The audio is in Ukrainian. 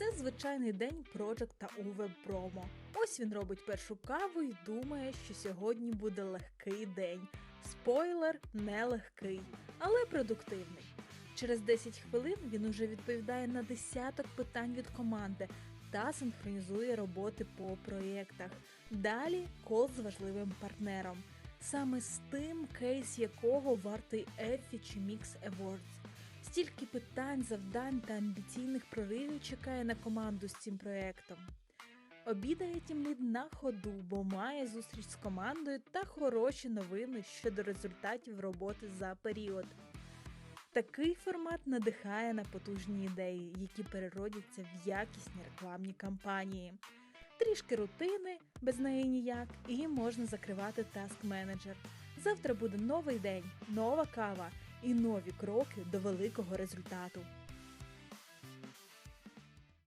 Це звичайний день Project та Уве Промо. Ось він робить першу каву і думає, що сьогодні буде легкий день. Спойлер нелегкий, але продуктивний. Через 10 хвилин він уже відповідає на десяток питань від команди та синхронізує роботи по проєктах. Далі кол з важливим партнером. Саме з тим, кейс якого вартий Ефі чи Mix Awards. Стільки питань, завдань та амбіційних проривів чекає на команду з цим проєктом. Обідає тімлід на ходу, бо має зустріч з командою та хороші новини щодо результатів роботи за період. Такий формат надихає на потужні ідеї, які переродяться в якісні рекламні кампанії. Трішки рутини, без неї ніяк, і можна закривати таск менеджер. Завтра буде новий день, нова кава і нові кроки до великого результату.